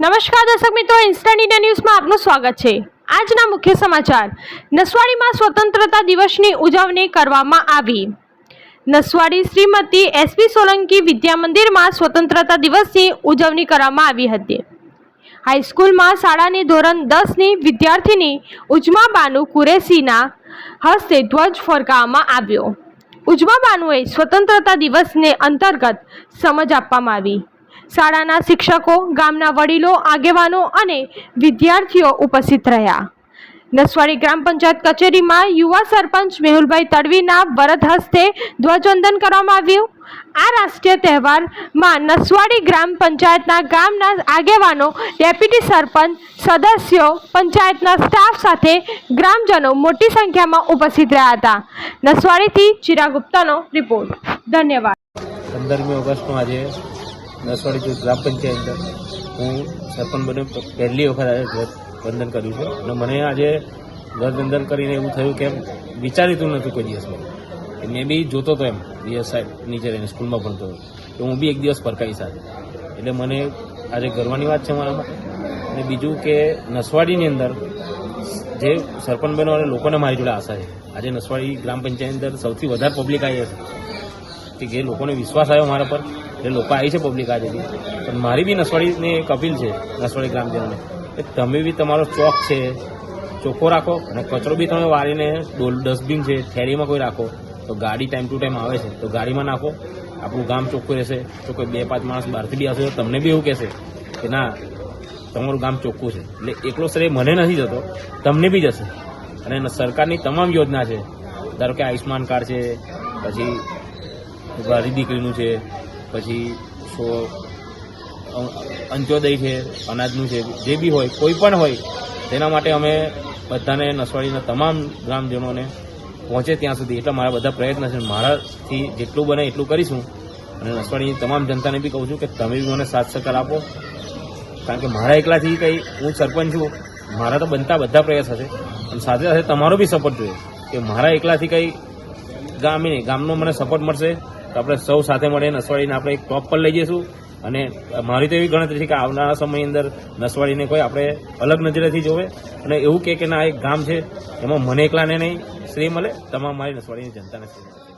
નમસ્કાર દર્શક મિત્રો ઇન્સ્ટન્ટ ઇન્ડિયા ન્યૂઝમાં આપનું સ્વાગત છે. આજના મુખ્ય સમાચાર. નસવાડીમાં સ્વતંત્રતા દિવસની ઉજવણી કરવામાં આવી. નસવાડી શ્રીમતી એસપી સોલંકી વિદ્યા મંદિરમાં સ્વતંત્રતા દિવસની ઉજવણી કરવામાં આવી હતી. હાઈસ્કૂલમાં શાળાની ધોરણ દસની વિદ્યાર્થીની ઉજમાબાનુ કુરેશીના હસ્તે ધ્વજ ફરકાવવામાં આવ્યો. ઉજમા બાનુએ સ્વતંત્રતા દિવસને અંતર્ગત સમજ આપવામાં આવી. શાળાના શિક્ષકો, ગામના વડીલો, આગેવાનો અને વિદ્યાર્થીઓ ઉપસ્થિત રહ્યા. નસવાડી ગ્રામ પંચાયત કચેરીમાં યુવા સરપંચ મેહુલભાઈ તડવીના વરદ હસ્તે ધ્વજવંદન કરવામાં આવ્યું. આ રાષ્ટ્રીય તહેવારમાં નસવાડી ગ્રામ પંચાયતના ગામના આગેવાનો, ડેપ્યુટી સરપંચ, સદસ્યો, પંચાયતના સ્ટાફ સાથે ગ્રામજનો મોટી સંખ્યામાં ઉપસ્થિત રહ્યા હતા. નસવાડીથી ચિરા ગુપ્તાનો રિપોર્ટ. ધન્યવાદ. પંદરમી ઓગસ્ટનો આજે નસવાડી જો ગ્રામ પંચાયત હું સરપંચ બન્યો પહેલી વખત આજે ધ્વજવંદન કર્યું છે. અને મને આજે ધ્વજવંદન કરીને એવું થયું કે વિચારીતું નહોતું કોઈ દિવસ મેં બી જોતો હતો એમ દિવસ સાહેબ નીચે રહીને સ્કૂલમાં ભણતો હતો. કે હું બી એક દિવસ ફરકાઈ સાથે. એટલે મને આજે ગર્વની વાત છે મારામાં. અને બીજું કે નસવાડીની અંદર જે સરપંચ બનો અને લોકોને મારી જોડે આશા છે. આજે નસવાડી ગ્રામ પંચાયત અંદર સૌથી વધારે પબ્લિક આવી હશે કે જે લોકોને વિશ્વાસ આવ્યો મારા પર, એ લોકો આવી છે પબ્લિક આજેથી પણ મારી બી નસવાડીની એક અપીલ છે, નસવાડી ગ્રામજનોને, કે તમે બી તમારો ચોક છે, ચોખ્ખો રાખો અને કચરો બી તમે વાળીને ડસ્ટબિન છે, થેલીમાં કોઈ રાખો, તો ગાડી ટાઈમ ટુ ટાઈમ આવે છે, તો ગાડીમાં નાખો, આપણું ગામ ચોખ્ખું રહેશે તો કોઈ બે, પાંચ માણસ બહારથી બી આવશે તો તમને બી એવું કહેશે કે ના, તમારું ગામ ચોખ્ખું છે. એટલે એકલો શ્રેય મને નથી જતો, તમને બી જશે. અને સરકારની તમામ યોજના છે, ધારો કે આયુષ્માન કાર્ડ છે, પછી વારી દીકરીનું છે, પછી સો અંત્યોદય છે, અનાજનું છે, જે બી હોય, કોઈ પણ હોય, તેના માટે અમે બધાને નસવાડીના તમામ ગ્રામજનોને પહોંચે ત્યાં સુધી. એટલા મારા બધા પ્રયત્ન છે. મારાથી જેટલું બને એટલું કરીશું. અને નસવાડીની તમામ જનતાને બી કહું છું કે તમે બી મને સાથ સહકાર આપો. કારણ કે મારા એકલાથી કંઈ હું સરપંચ છું. મારા તો બનતા બધા પ્રયાસ હશે અને સાથે સાથે તમારો બી સપોર્ટ જોઈએ કે મારા એકલાથી કંઈ ગામે નહીં, ગામનો મને સપોર્ટ મળશે તો આપણે સૌ સાથે મળીને નસવાડીને આપણે એક ટોપ પર લઈ જઈશું. અને મારી તો એવી ગણતરી છે કે આવનારા સમયની અંદર નસવાડીને કોઈ આપણે અલગ નજરેથી જોવે. અને એવું કહે કે ના, એક ગામ છે, એમાં મને એકલાને નહીં, શ્રી મળે, તમામ મારી નસવાડીની જનતાને શ્રી મળે.